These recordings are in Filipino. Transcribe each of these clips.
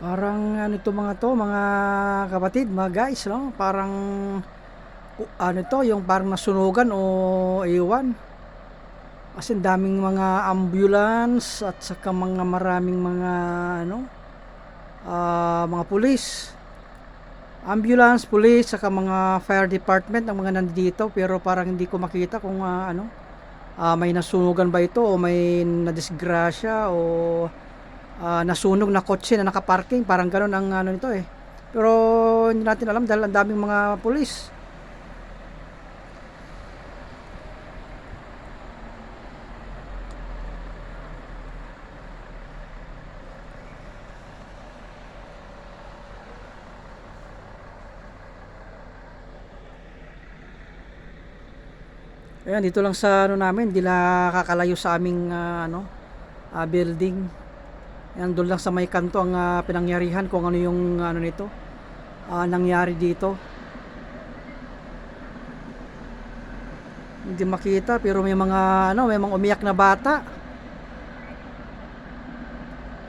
Parang ano ito mga to, mga kapatid, mga guys, no? Parang ano to, yung parang nasunugan o iwan. Kasi daming mga ambulance at saka mga maraming mga ano ah, mga pulis. Ambulance, pulis, saka mga fire department ang mga nandito pero parang hindi ko makita kung ah, ano ah, may nasunugan ba ito o may nadisgrasya o ah, nasunog na kotse na nakaparking parang ganun ang ano nito eh pero hindi natin alam dahil ang daming mga pulis Ayan, dito lang sa ano namin, hindi na kakalayo sa aming ah, ano, ah, building. Ayan, doon lang sa may kanto ang ah, pinangyarihan kung ano yung ano nito, ah, nangyari dito. Hindi makita pero may mga ano, may mga umiyak na bata.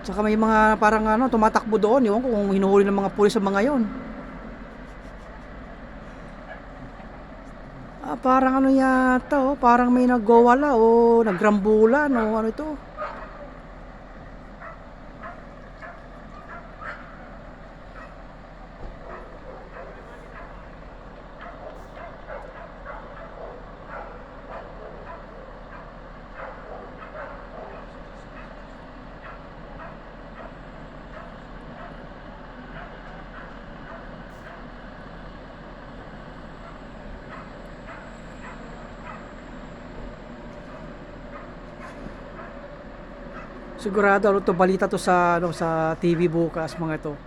Tsaka may mga parang ano, tumatakbo doon, ko kung hinuhuli ng mga pulis sa mga yon. Ah, parang ano yata, oh, parang may nagwawala o nagrambulan o ano ito. Sigurado ano to balita to sa ano sa TV bukas mga ito.